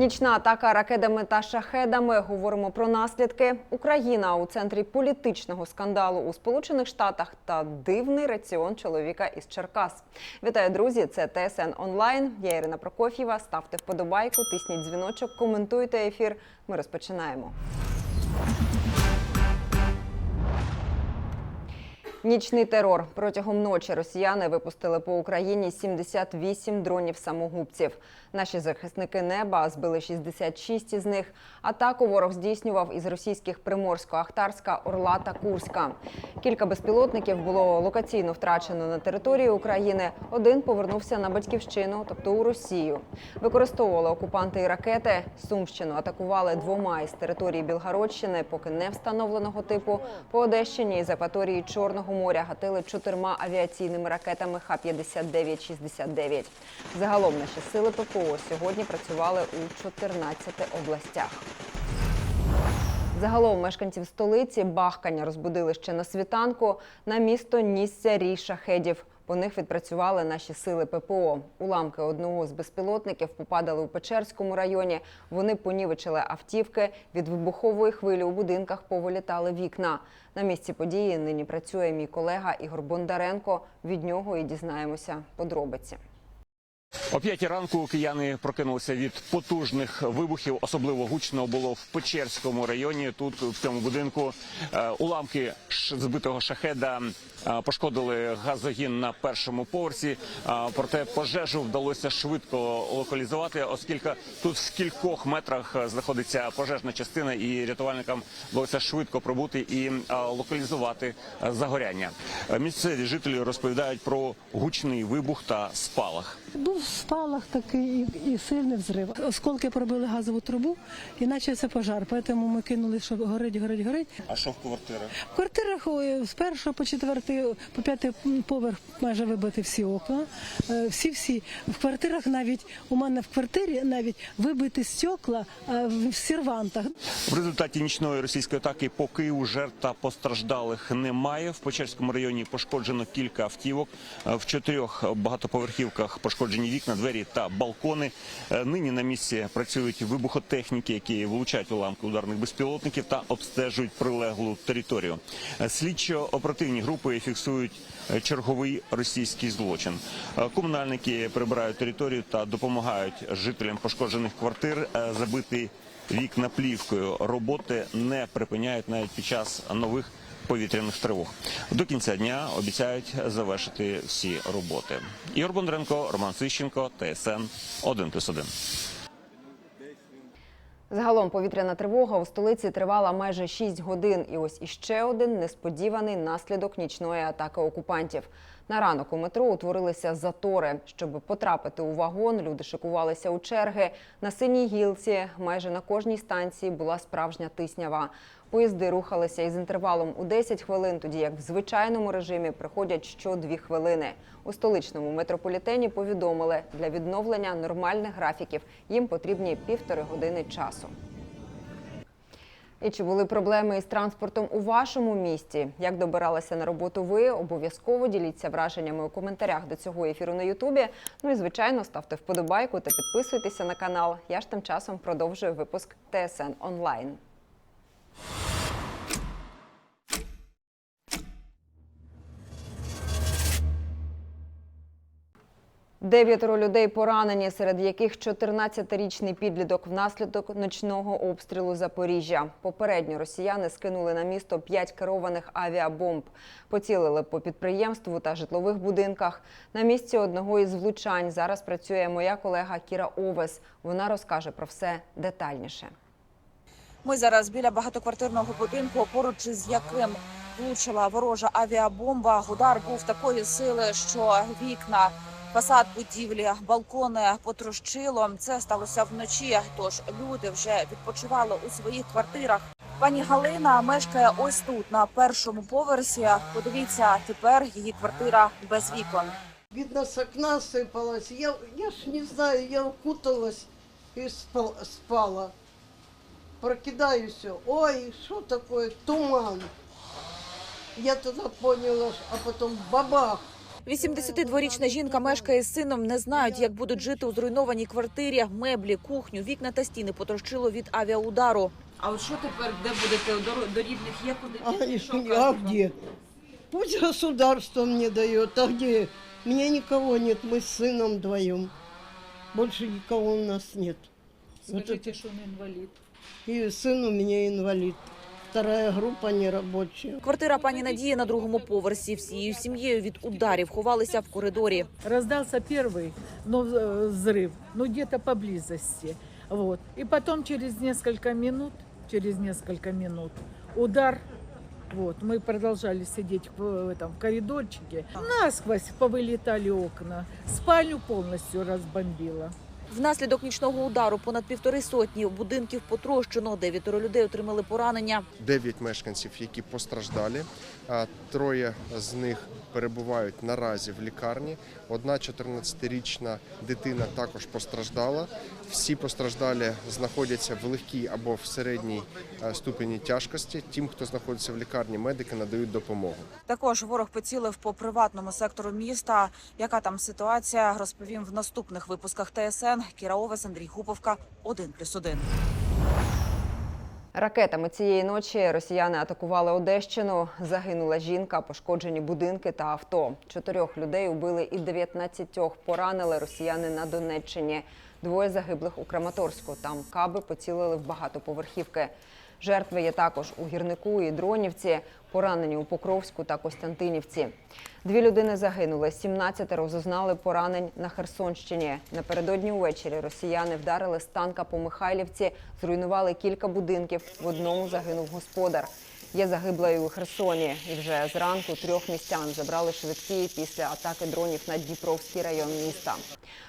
Нічна атака ракетами та шахедами. Говоримо про наслідки. Україна у центрі політичного скандалу у Сполучених Штатах та дивний раціон чоловіка із Черкас. Вітаю, друзі! Це ТСН онлайн. Я Ірина Прокоф'єва. Ставте вподобайку, тисніть дзвіночок, коментуйте ефір. Ми розпочинаємо. Нічний терор протягом ночі росіяни випустили по Україні 78 дронів самогубців. Наші захисники неба збили 66 із них. Атаку ворог здійснював із російських Приморсько-Ахтарська, Орла та Курська. Кілька безпілотників було локаційно втрачено на території України. Один повернувся на батьківщину, тобто у Росію. Використовували окупанти і ракети. Сумщину атакували двома із території Білгородщини, поки не встановленого типу. По Одещині із акваторії Чорного моря гатили чотирма авіаційними ракетами Х-59-69. Загалом наші сили ППО сьогодні працювали у 14 областях. Загалом мешканців столиці бахкання розбудили ще на світанку. На місто нісся рій шахедів. По них відпрацювали наші сили ППО. Уламки одного з безпілотників попадали у Печерському районі. Вони понівечили автівки. Від вибухової хвилі у будинках повилітали вікна. На місці події нині працює мій колега Ігор Бондаренко. Від нього і дізнаємося подробиці. О п'ятій ранку кияни прокинулися від потужних вибухів. Особливо гучно було в Печерському районі. Тут в цьому будинку е, уламки збитого шахеда е, пошкодили газогін на першому поверсі. Е, Проте пожежу вдалося швидко локалізувати, оскільки тут в кількох метрах знаходиться пожежна частина, і рятувальникам вдалося швидко пробути і локалізувати загоряння. Місцеві жителі розповідають про гучний вибух та спалах. Був спалах такий і, і сильний взрив. Осколки пробили газову трубу і почався пожар. Тому ми кинули, що горить, горить, горить. А що в квартирах? В квартирах з першого по четвертий, по п'ятий поверх майже вибиті всі окна. Е, Всі-всі. В квартирах навіть, у мене в квартирі навіть вибиті стекла е, в сервантах. В результаті нічної російської атаки по Києву жертв та постраждалих немає. В Печерському районі пошкоджено кілька автівок. Е, В чотирьох багатоповерхівках пошкоджені вікна, двері та балкони. Е, Нині на місці працюють вибухотехніки, які вилучають уламки ударних безпілотників та обстежують прилеглу територію. Е, Слідчо-оперативні групи фіксують е, черговий російський злочин. Комунальники прибирають територію та допомагають жителям пошкоджених квартир забити вікна плівкою. Роботи не припиняють навіть під час нових повітряних тривог. До кінця дня обіцяють завершити всі роботи. Ігор Бондаренко, Роман Сищенко, ТСН 1+,1. Загалом повітряна тривога у столиці тривала майже 6 годин. І ось іще один несподіваний наслідок нічної атаки окупантів. На ранок у метро утворилися затори. Щоб потрапити у вагон, люди шикувалися у черги. На синій гілці майже на кожній станції була справжня тиснява. Поїзди рухалися із інтервалом у 10 хвилин, тоді як в звичайному режимі приходять що 2 хвилини. У столичному метрополітені повідомили, для відновлення нормальних графіків їм потрібні півтори години часу. І чи були проблеми із транспортом у вашому місті? Як добиралися на роботу ви? Обов'язково діліться враженнями у коментарях до цього ефіру на Ютубі. Ну і звичайно, ставте вподобайку та підписуйтеся на канал. Я ж тим часом продовжую випуск ТСН онлайн. Дев'ятеро людей поранені, серед яких 14-річний підліток внаслідок ночного обстрілу Запоріжжя. Попередньо росіяни скинули на місто п'ять керованих авіабомб. Поцілили по підприємству та житлових будинках. На місці одного із влучань зараз працює моя колега Кіра Овес. Вона розкаже про все детальніше. Ми зараз біля багатоквартирного будинку, поруч із яким влучила ворожа авіабомба. Удар був такої сили, що вікна, фасад будівлі, балкони потрощило. Це сталося вночі. Тож люди вже відпочивали у своїх квартирах. Пані Галина мешкає ось тут, на першому поверсі. Подивіться, тепер її квартира без вікон. Видно, с окна сыпалось. Я, я ж не знаю, я укуталась и спал- спала. Прокидаюсь, ой, что такое, туман. Я тогда поняла, а потом бабах. 82-річна жінка мешкає з сином. Не знають, як будуть жити у зруйнованій квартирі. Меблі, кухню, вікна та стіни потрощило від авіаудару. А от що тепер, де будете до, до рідних? Є куди А, а где? Пусть государство мне дает, а где? У меня никого нет, мы с сыном вдвоем. Больше никого у нас нет. Скажите, что он инвалид. И сын у меня инвалид. Вторая группа нерабочая. Квартира пані Надії на другому поверсі. Всією сім'єю від ударів ховалися в коридорі. Раздался первый но, э, взрыв, ну где-то поблизости. Вот. И потом через несколько минут, через несколько минут удар. Вот, мы продолжали сидеть в этом в коридорчике. Насквозь повылетали окна. Спальню полностью разбомбило. Внаслідок нічного удару понад півтори сотні будинків потрощено. Дев'ятеро людей отримали поранення. Дев'ять мешканців, які постраждали. А Троє з них перебувають наразі в лікарні. Одна 14-річна дитина також постраждала. Всі постраждалі знаходяться в легкій або в середній е, ступені тяжкості. Тим, хто знаходиться в лікарні, медики надають допомогу. Також ворог поцілив по приватному сектору міста. Яка там ситуація, розповім в наступних випусках ТСН. Кіра Овес, Андрій Гуповка, 1+,1. Ракетами цієї ночі росіяни атакували Одещину. Загинула жінка, пошкоджені будинки та авто. Чотирьох людей убили і 19 поранили росіяни на Донеччині. Двоє загиблих у Краматорську. Там каби поцілили в багатоповерхівки. Жертви є також у гірнику і Дронівці, поранені у Покровську та Костянтинівці. Дві людини загинули, 17 зазнали поранень на Херсонщині. Напередодні увечері росіяни вдарили з танка по Михайлівці, зруйнували кілька будинків. В одному загинув господар. Є загибла і у Херсоні. І вже зранку трьох містян забрали швидкі після атаки дронів на Дніпровський район міста.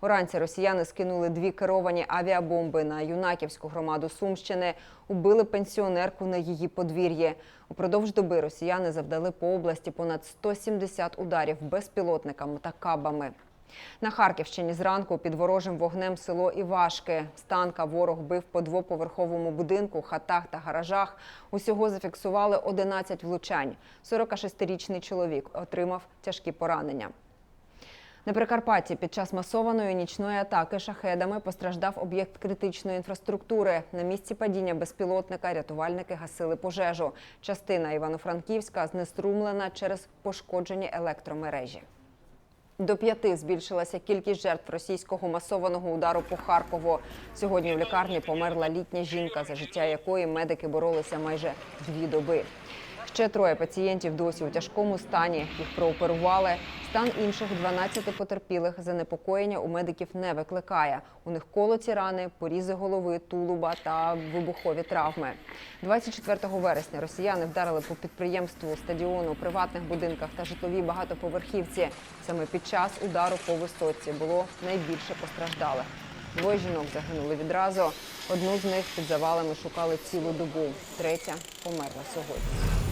Уранці росіяни скинули дві керовані авіабомби на юнаківську громаду Сумщини. Убили пенсіонерку на її подвір'ї. Упродовж доби росіяни завдали по області понад 170 ударів безпілотниками та кабами. На Харківщині зранку під ворожим вогнем село Івашки. З танка ворог бив по двоповерховому будинку, хатах та гаражах. Усього зафіксували 11 влучань. 46-річний чоловік отримав тяжкі поранення. На Прикарпатті під час масованої нічної атаки шахедами постраждав об'єкт критичної інфраструктури. На місці падіння безпілотника рятувальники гасили пожежу. Частина Івано-Франківська знеструмлена через пошкоджені електромережі. До п'яти збільшилася кількість жертв російського масованого удару по Харкову. Сьогодні в лікарні померла літня жінка, за життя якої медики боролися майже дві доби. Ще троє пацієнтів досі у тяжкому стані. Їх прооперували. Стан інших 12 потерпілих занепокоєння у медиків не викликає. У них колоті рани, порізи голови, тулуба та вибухові травми. 24 вересня росіяни вдарили по підприємству, стадіону, приватних будинках та житловій багатоповерхівці. Саме під час удару по висоці було найбільше постраждалих. Двоє жінок загинули відразу. Одну з них під завалами шукали цілу добу. Третя померла сьогодні.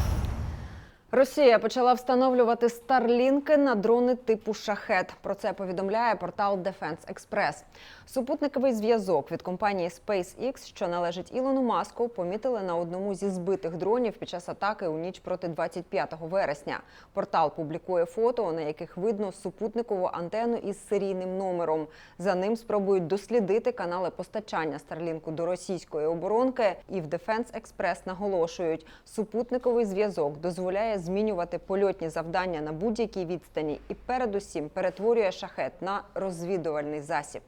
Росія почала встановлювати старлінки на дрони типу шахет. Про це повідомляє портал Defense Express. Супутниковий зв'язок від компанії SpaceX, що належить Ілону Маску, помітили на одному зі збитих дронів під час атаки у ніч проти 25 вересня. Портал публікує фото, на яких видно супутникову антенну із серійним номером. За ним спробують дослідити канали постачання Старлінку до російської оборонки. І в Defense Express наголошують, супутниковий зв'язок дозволяє змінювати польотні завдання на будь-якій відстані і передусім перетворює шахет на розвідувальний засіб.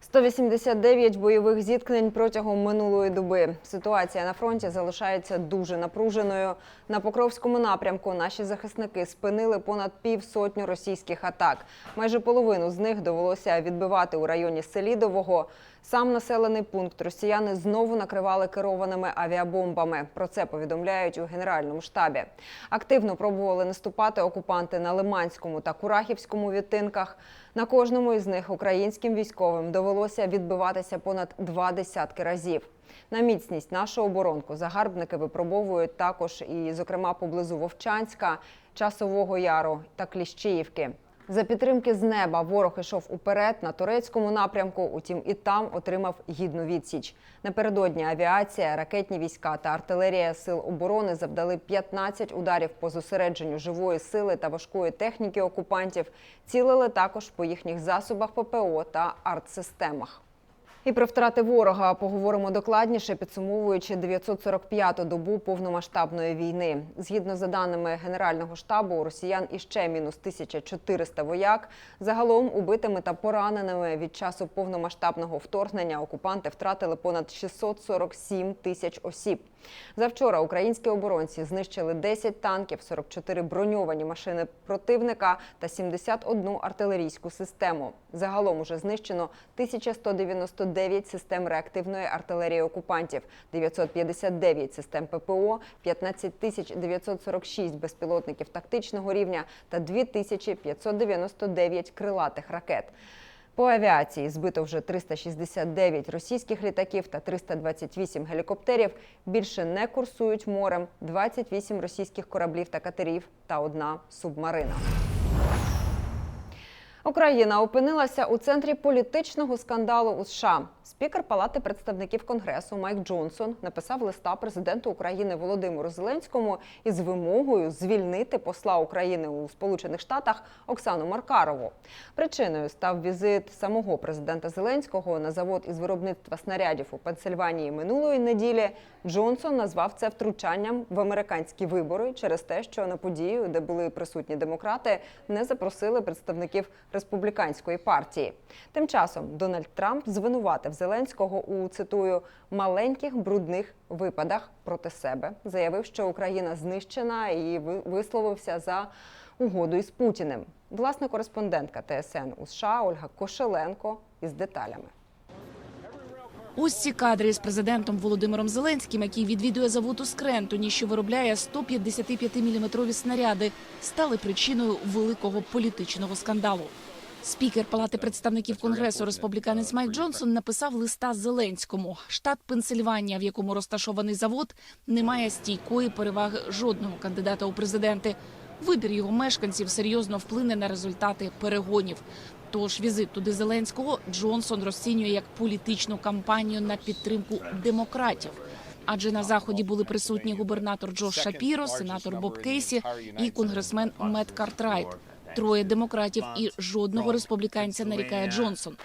189 бойових зіткнень протягом минулої доби. Ситуація на фронті залишається дуже напруженою. На Покровському напрямку наші захисники спинили понад півсотню російських атак. Майже половину з них довелося відбивати у районі Селідового. Сам населений пункт росіяни знову накривали керованими авіабомбами. Про це повідомляють у генеральному штабі. Активно пробували наступати окупанти на Лиманському та Курахівському відтинках. На кожному із них українським військовим довелося відбиватися понад два десятки разів. На міцність нашу оборонку загарбники випробовують також і, зокрема, поблизу Вовчанська, Часового Яру та Кліщіївки. За підтримки з неба ворог ішов уперед на турецькому напрямку. Утім, і там отримав гідну відсіч. Напередодні авіація, ракетні війська та артилерія сил оборони завдали 15 ударів по зосередженню живої сили та важкої техніки окупантів. Цілили також по їхніх засобах ППО та артсистемах. І про втрати ворога поговоримо докладніше, підсумовуючи 945-ту добу повномасштабної війни. Згідно за даними Генерального штабу, у росіян іще мінус 1400 вояк. Загалом убитими та пораненими від часу повномасштабного вторгнення окупанти втратили понад 647 тисяч осіб. Завчора українські оборонці знищили 10 танків, 44 броньовані машини противника та 71 артилерійську систему. Загалом уже знищено 1199 систем реактивної артилерії окупантів, 959 систем ППО, 15946 безпілотників тактичного рівня та 2599 крилатих ракет. По авіації збито вже 369 російських літаків та 328 гелікоптерів. Більше не курсують морем 28 російських кораблів та катерів та одна субмарина. Україна опинилася у центрі політичного скандалу у США. Спікер Палати представників Конгресу Майк Джонсон написав листа президенту України Володимиру Зеленському із вимогою звільнити посла України у Сполучених Штатах Оксану Маркарову. Причиною став візит самого президента Зеленського на завод із виробництва снарядів у Пенсильванії минулої неділі. Джонсон назвав це втручанням в американські вибори через те, що на подію, де були присутні демократи, не запросили представників республіканської партії. Тим часом Дональд Трамп звинуватив Зеленського у цитую маленьких брудних випадах проти себе. Заявив, що Україна знищена і ви- висловився за угоду із Путіним. Власна кореспондентка ТСН у США Ольга Кошеленко із деталями. Ось ці кадри з президентом Володимиром Зеленським, який відвідує завод у Скрентоні, що виробляє 155-мм снаряди, стали причиною великого політичного скандалу. Спікер Палати представників Конгресу республіканець Майк Джонсон написав листа Зеленському. Штат Пенсильванія, в якому розташований завод, не має стійкої переваги жодного кандидата у президенти. Вибір його мешканців серйозно вплине на результати перегонів. Тож візит туди Зеленського Джонсон розцінює як політичну кампанію на підтримку демократів. Адже на заході були присутні губернатор Джош Шапіро, сенатор Боб Кейсі і конгресмен Мет Картрайт. Троє демократів і жодного республіканця нарікає Джонсон.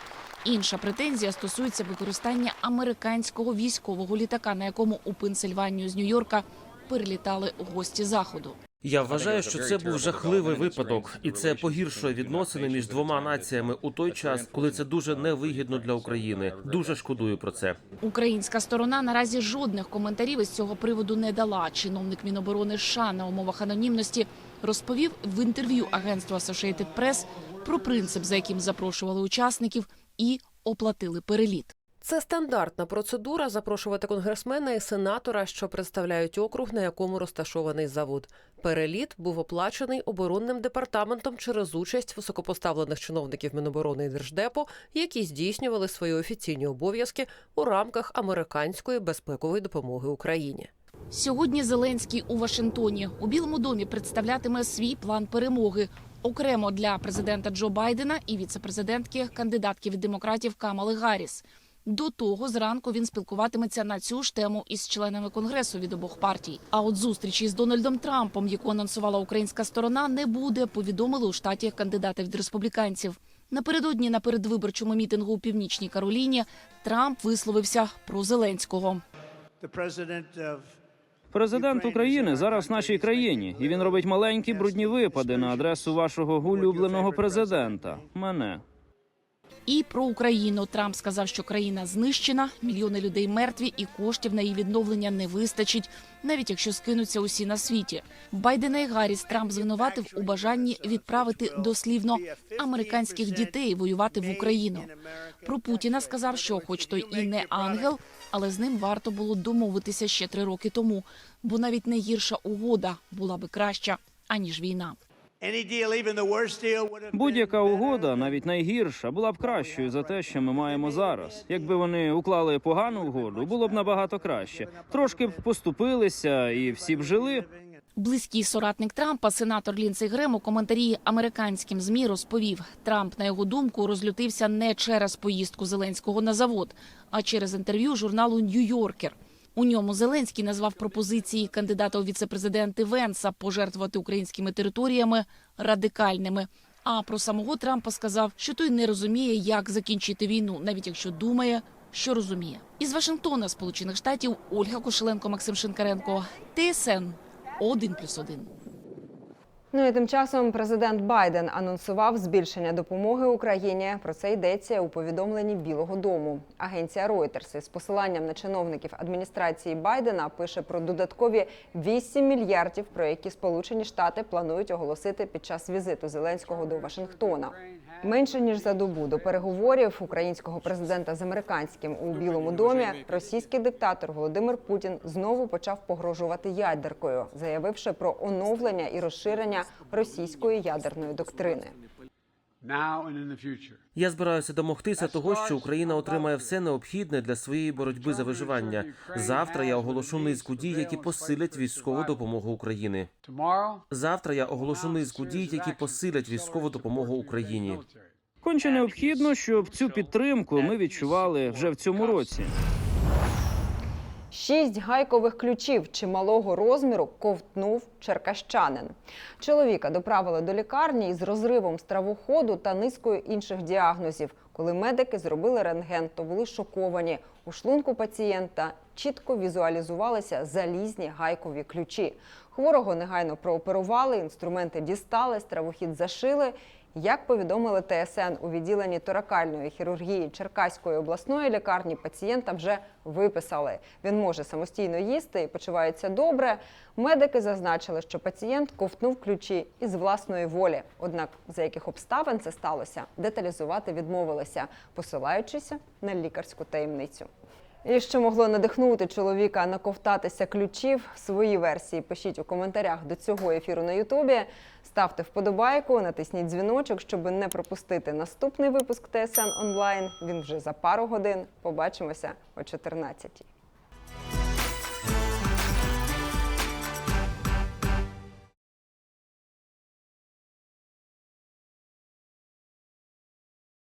Інша претензія стосується використання американського військового літака, на якому у Пенсильванію з Нью-Йорка перелітали гості заходу. Я вважаю, що це був жахливий випадок, і це погіршує відносини між двома націями у той час, коли це дуже невигідно для України. Дуже шкодую про це. Українська сторона наразі жодних коментарів із цього приводу не дала. Чиновник Міноборони США на умовах анонімності розповів в інтерв'ю агентству Associated Press про принцип, за яким запрошували учасників, і оплатили переліт. Це стандартна процедура запрошувати конгресмена і сенатора, що представляють округ, на якому розташований завод. Переліт був оплачений оборонним департаментом через участь високопоставлених чиновників Міноборони і Держдепу, які здійснювали свої офіційні обов'язки у рамках американської безпекової допомоги Україні. Сьогодні Зеленський у Вашингтоні у Білому домі представлятиме свій план перемоги окремо для президента Джо Байдена і віцепрезидентки кандидатки від демократів Камали Гарріс. До того зранку він спілкуватиметься на цю ж тему із членами конгресу від обох партій. А от зустрічі з Дональдом Трампом, яку анонсувала українська сторона, не буде. Повідомили у штаті кандидати від республіканців. Напередодні на передвиборчому мітингу у північній Кароліні Трамп висловився про Зеленського. Президент України зараз в нашій країні, і він робить маленькі брудні випади на адресу вашого улюбленого президента. Мене. І про Україну Трамп сказав, що країна знищена, мільйони людей мертві, і коштів на її відновлення не вистачить, навіть якщо скинуться усі на світі. Байдена і Гарріс Трамп звинуватив у бажанні відправити дослівно американських дітей воювати в Україну. Про Путіна сказав, що, хоч той і не ангел, але з ним варто було домовитися ще три роки тому, бо навіть найгірша угода була би краща аніж війна. Будь-яка угода, навіть найгірша, була б кращою за те, що ми маємо зараз. Якби вони уклали погану угоду, було б набагато краще. Трошки б поступилися, і всі б жили. Близький соратник Трампа, сенатор Лінсей Грем, у коментарі американським змі розповів, Трамп, на його думку, розлютився не через поїздку Зеленського на завод, а через інтерв'ю журналу Нью-Йоркер. У ньому Зеленський назвав пропозиції кандидата у віцепрезиденти Венса пожертвувати українськими територіями радикальними. А про самого Трампа сказав, що той не розуміє, як закінчити війну, навіть якщо думає, що розуміє. Із Вашингтона, Сполучених Штатів, Ольга Кошеленко, Максим Шинкаренко, ТСН 1+,1. Ну і тим часом президент Байден анонсував збільшення допомоги Україні. Про це йдеться у повідомленні Білого Дому. Агенція Reuters із посиланням на чиновників адміністрації Байдена пише про додаткові 8 мільярдів, про які Сполучені Штати планують оголосити під час візиту Зеленського до Вашингтона. Менше ніж за добу до переговорів українського президента з американським у Білому домі російський диктатор Володимир Путін знову почав погрожувати ядеркою, заявивши про оновлення і розширення російської ядерної доктрини. Я збираюся домогтися того, що Україна отримає все необхідне для своєї боротьби за виживання. Завтра я оголошу низку дій, які посилять військову допомогу Україні. Завтра я оголошу низку дій, які посилять військову допомогу Україні. Конче необхідно, щоб цю підтримку ми відчували вже в цьому році. Шість гайкових ключів чималого розміру ковтнув черкащанин. Чоловіка доправили до лікарні із розривом стравоходу та низкою інших діагнозів. Коли медики зробили рентген, то були шоковані. У шлунку пацієнта чітко візуалізувалися залізні гайкові ключі. Хворого негайно прооперували, інструменти дістали, стравохід зашили. Як повідомили ТСН у відділенні торакальної хірургії Черкаської обласної лікарні, пацієнта вже виписали. Він може самостійно їсти і почувається добре. Медики зазначили, що пацієнт ковтнув ключі із власної волі. Однак за яких обставин це сталося, деталізувати відмовилися, посилаючися на лікарську таємницю. І що могло надихнути чоловіка наковтатися ключів? Свої версії пишіть у коментарях до цього ефіру на Ютубі. Ставте вподобайку, натисніть дзвіночок, щоб не пропустити наступний випуск ТСН онлайн. Він вже за пару годин. Побачимося о 14